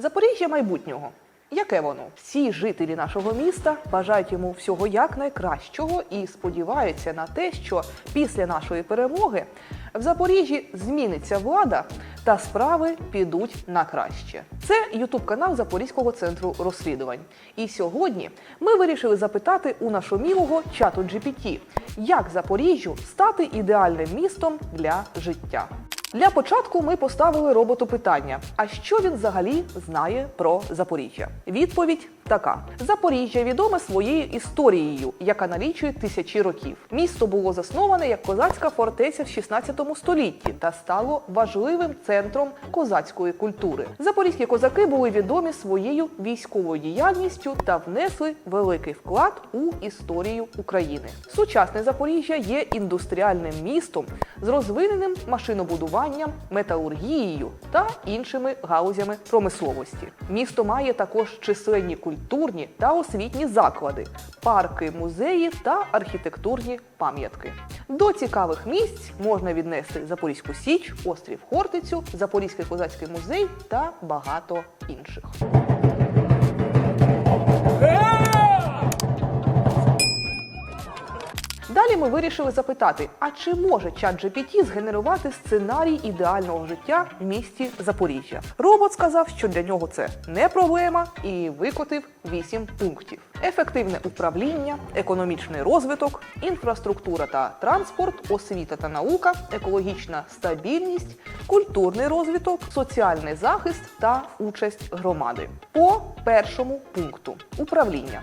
Запоріжжя майбутнього. Яке воно? Всі жителі нашого міста бажають йому всього якнайкращого і сподіваються на те, що після нашої перемоги в Запоріжжі зміниться влада та справи підуть на краще. Це Ютуб канал Запорізького центру розслідувань. І сьогодні ми вирішили запитати у нашомілого чату GPT, як Запоріжжю стати ідеальним містом для життя. Для початку ми поставили роботу питання: а що він взагалі знає про Запоріжжя? Відповідь така: Запоріжжя відоме своєю історією, яка налічує тисячі років. Місто було засноване як козацька фортеця в 16 столітті та стало важливим центром козацької культури. Запорізькі козаки були відомі своєю військовою діяльністю та внесли великий вклад у історію України. Сучасне Запоріжжя є індустріальним містом з розвиненим машинобудуванням, металургією та іншими галузями промисловості. Місто має також численні культурні та освітні заклади, парки, музеї та архітектурні пам'ятки. До цікавих місць можна віднести Запорізьку Січ, острів Хортицю, Запорізький козацький музей та багато інших. Далі ми вирішили запитати: а чи може чат GPT згенерувати сценарій ідеального життя в місті Запоріжжя? Робот сказав, що для нього це не проблема, і викотив 8 пунктів: ефективне управління, економічний розвиток, інфраструктура та транспорт, освіта та наука, екологічна стабільність, культурний розвиток, соціальний захист та участь громади. По першому пункту управління.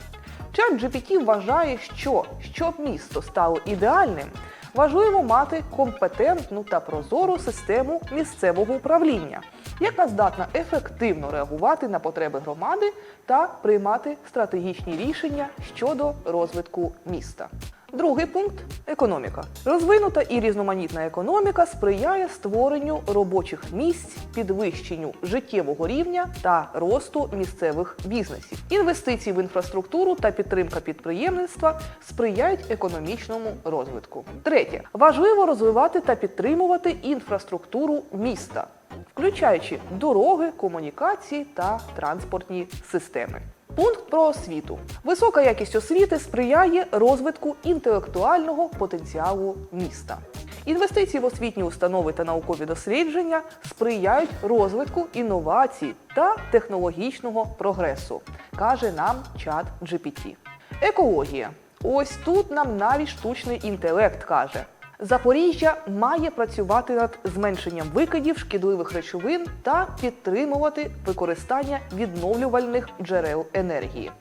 Чат GPT вважає, що щоб місто стало ідеальним, важливо мати компетентну та прозору систему місцевого управління, яка здатна ефективно реагувати на потреби громади та приймати стратегічні рішення щодо розвитку міста. Другий пункт економіка. Розвинута і різноманітна економіка сприяє створенню робочих місць, підвищенню життєвого рівня та росту місцевих бізнесів. Інвестиції в інфраструктуру та підтримка підприємництва сприяють економічному розвитку. Третє важливо розвивати та підтримувати інфраструктуру міста, включаючи дороги, комунікації та транспортні системи. Пункт про освіту. Висока якість освіти сприяє розвитку інтелектуального потенціалу міста. Інвестиції в освітні установи та наукові дослідження сприяють розвитку інновацій та технологічного прогресу, каже нам чат GPT. Екологія. Ось тут нам навіть штучний інтелект каже. Запоріжжя має працювати над зменшенням викидів шкідливих речовин та підтримувати використання відновлювальних джерел енергії.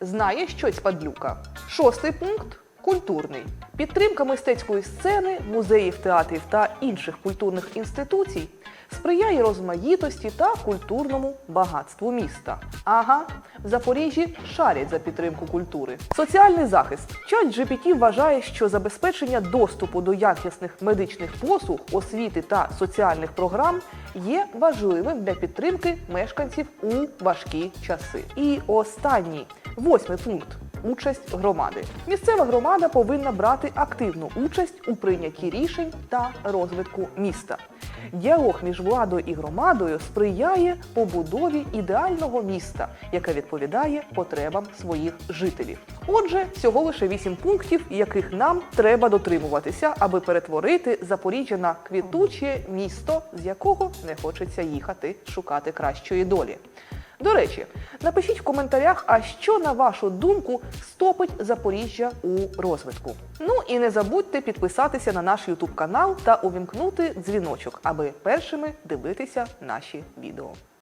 Знає щось падлюка. Шостий пункт культурний. Підтримка мистецької сцени, музеїв, театрів та інших культурних інституцій сприяє розмаїтості та культурному багатству міста. Ага, в Запоріжжі шарять за підтримку культури. Соціальний захист. Чат GPT вважає, що забезпечення доступу до якісних медичних послуг, освіти та соціальних програм є важливим для підтримки мешканців у важкі часи. І останній восьмий пункт. Участь громади. Місцева громада повинна брати активну участь у прийнятті рішень та розвитку міста. Діалог між владою і громадою сприяє побудові ідеального міста, яке відповідає потребам своїх жителів. Отже, всього лише вісім пунктів, яких нам треба дотримуватися, аби перетворити Запоріжжя на квітуче місто, з якого не хочеться їхати шукати кращої долі. До речі, напишіть в коментарях, а що на вашу думку стопить Запоріжжя у розвитку. Ну і не забудьте підписатися на наш YouTube канал та увімкнути дзвіночок, аби першими дивитися наші відео.